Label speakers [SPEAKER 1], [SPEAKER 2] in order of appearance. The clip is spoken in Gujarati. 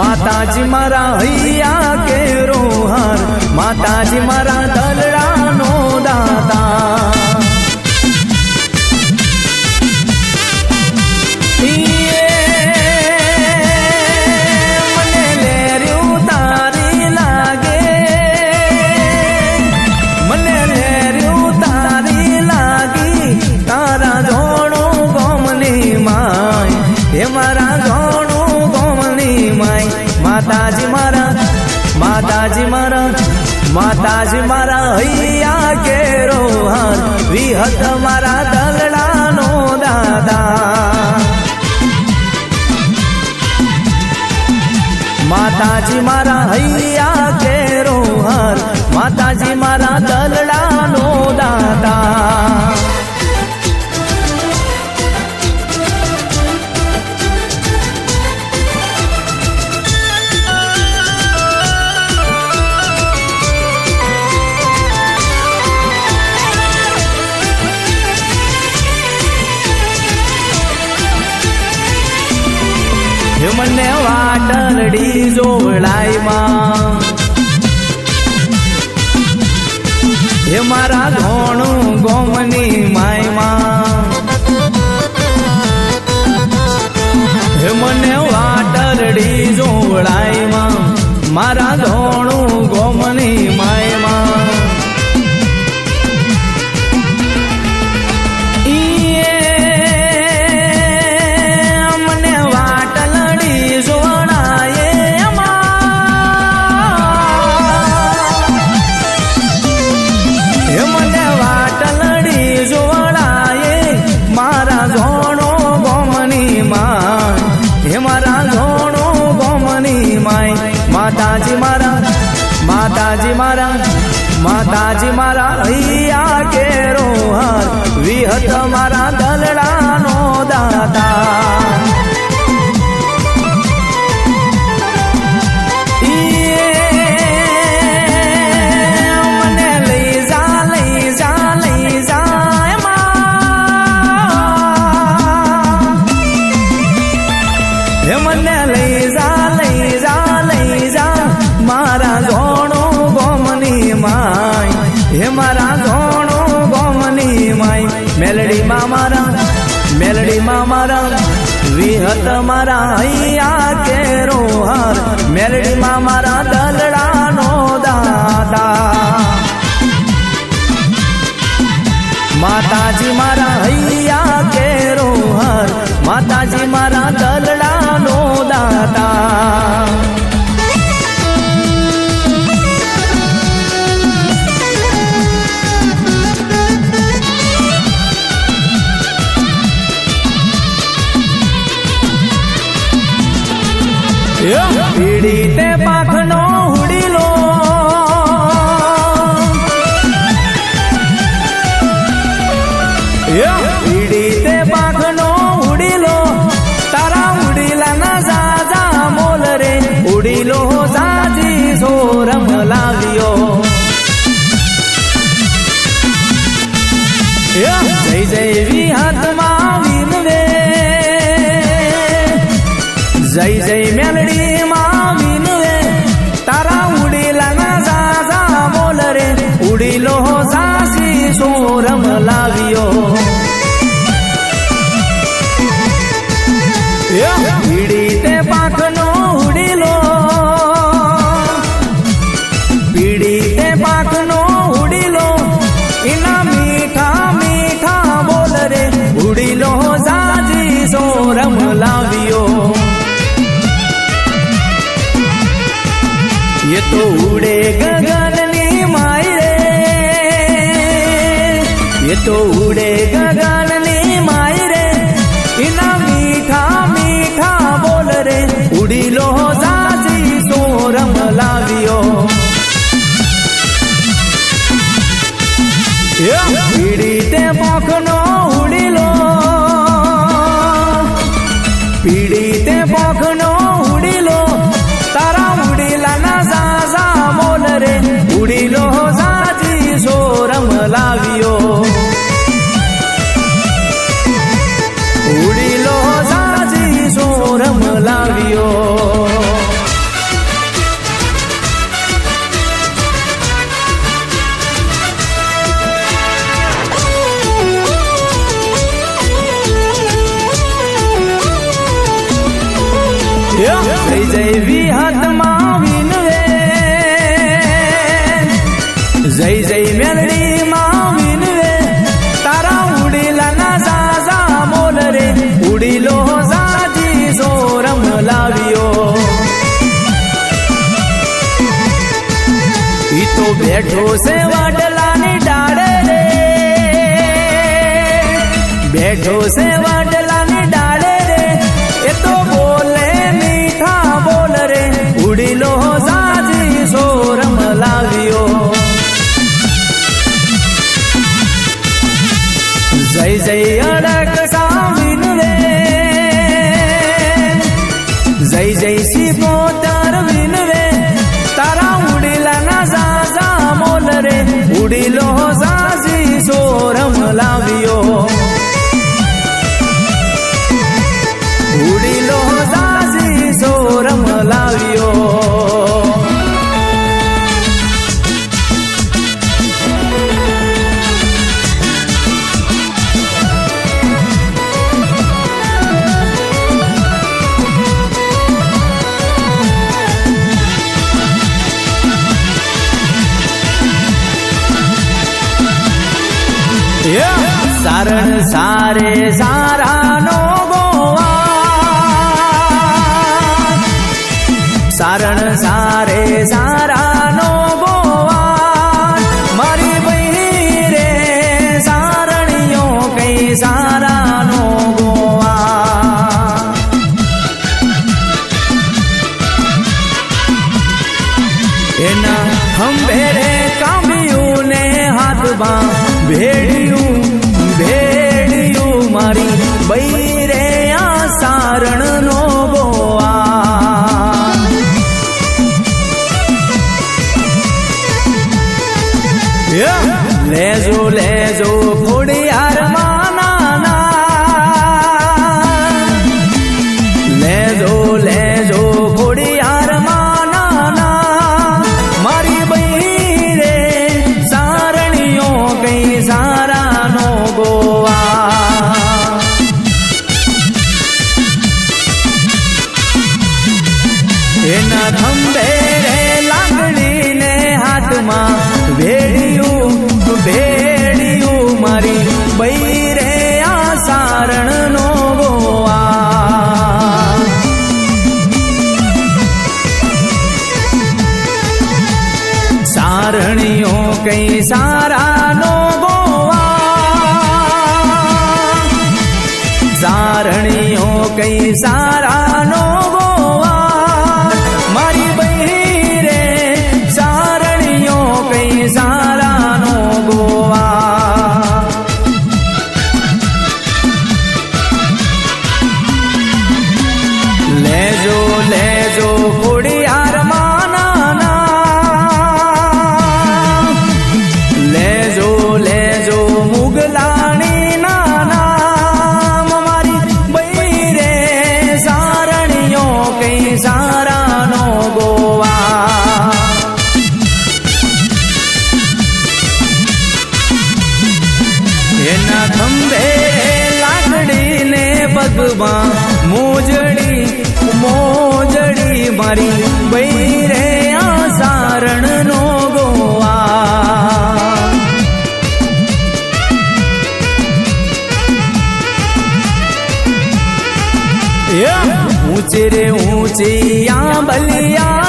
[SPEAKER 1] माता जी मरा हैया के रोहार माता जी मरा આજ મારા હૈયા કે વિહત મારા દલડાનો દાદા. માતાજી મારા હૈયા કે રોહન, માતાજી મારા પાટણડી જોવડાઈમાં હે મારા ધોણું ગોમની માયમાં હે મને વાટરડી જોવડાઈમાં મારા તમારા દલડાનો દાતા. મને લઈ જા તમારા અહીંયા કેરો હાર. મેલડીમાં મારા પીડી તે પાખનો હુડીલો. પીડી તે પાખનો હુડીલો. તારા ઉડીલા ના સાજા મોલ રે. ઉડીલો સાજી સોરમ લાવ્યો. જય જય ચૂડીલો ઝાંસી સોરમ લાવ્યો? તો ઉડે ગગન ને માય રે. એના મીઠા મીઠા બોલ રે. ઉડી લો સાસી સોરમ લાવ્યો પીડીતે પોખનો ઉડી લો. પીડીતે પોખનો ઉડી લો. તારા ઉડીલા ના સાસા બોલ રે. ઉડી લો સાજી સોરમ લાવ્યો જય જય વિહતમાં વિનવે જય જય મેલડીમાં વિનવે તારા ઉડીલા ના સાસા બોલ રે ઉડીલો સાજી સોરમ લાવ્યો ઈ તો બેઠો છે વાડલાની ડાળે રે બેઠો છે વાડલા Say. કારણ સારે સારા धम મોજડી મોજડી મારી બૈ રે આ સારણ નો ગોવા ઊંચે રે ઊંચી આ બલિયા